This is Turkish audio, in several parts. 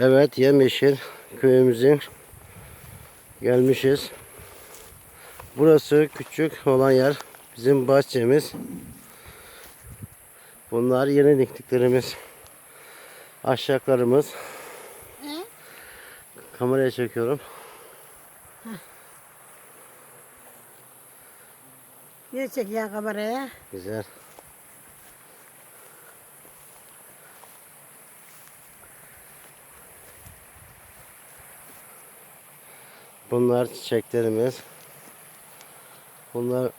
Evet yemyeşil köyümüzün gelmişiz. Burası küçük olan yer bizim bahçemiz. Bunlar yeni diktiklerimiz. Aşacaklarımız. Kameraya çekiyorum. Ne çek ya kameraya? Güzel. Bunlar çiçeklerimiz. Bunlar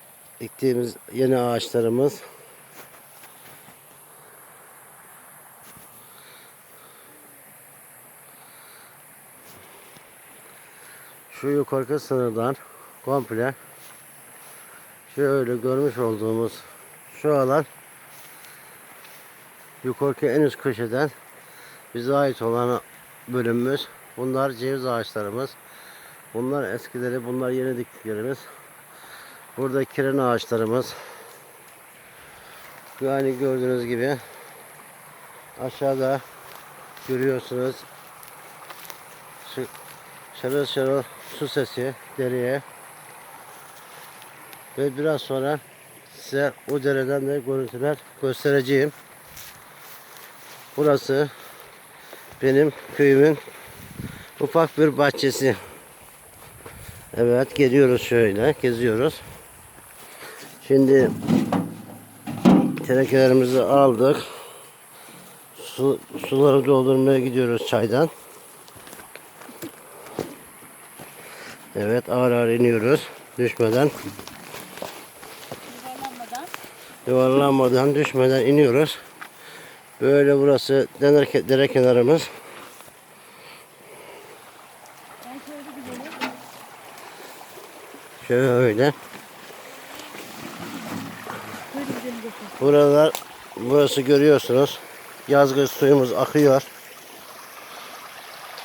ektiğimiz yeni ağaçlarımız. Şu yukarı sınırdan komple şöyle görmüş olduğumuz şu alan yukarıki en üst köşeden bize ait olan bölümümüz. Bunlar ceviz ağaçlarımız. Bunlar eskileri, bunlar yeni diktiklerimiz. Burada kiren ağaçlarımız. Yani gördüğünüz gibi aşağıda görüyorsunuz şarıl şarıl su sesi dereye ve biraz sonra size o dereden de görüntüler göstereceğim. Burası benim köyümün ufak bir bahçesi. Evet geliyoruz şöyle geziyoruz. Şimdi tenekelerimizi aldık. Su, suları doldurmaya gidiyoruz çaydan. Evet ağır ağır iniyoruz düşmeden. Yuvarlanmadan. yuvarlanmadan düşmeden iniyoruz. Böyle burası dere, dere kenarımız. Şöyle. Buralar burası görüyorsunuz. Yazgı suyumuz akıyor.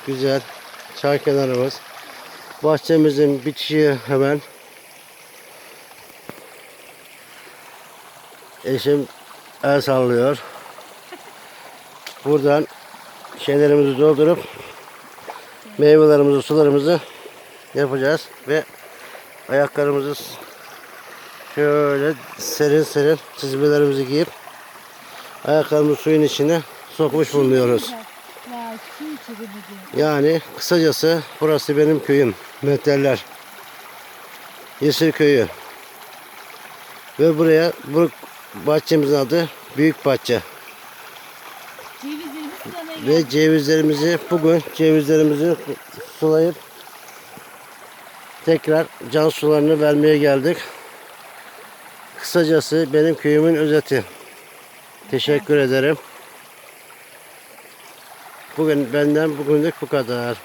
Güzel. Çay kenarımız. Bahçemizin bitişi hemen. Eşim el sallıyor. Buradan şeylerimizi doldurup meyvelerimizi, sularımızı yapacağız ve ayaklarımızı şöyle serin serin çizmelerimizi giyip ayaklarımızı suyun içine sokmuş bulunuyoruz. Yani kısacası burası benim köyüm. Metreller. Yeşil köyü. Ve buraya bu bahçemizin adı Büyük Bahçe. Ve cevizlerimizi bugün cevizlerimizi sulayıp tekrar can sularını vermeye geldik. Kısacası benim köyümün özeti. Teşekkür ederim. Bugün benden bugünlük bu kadar.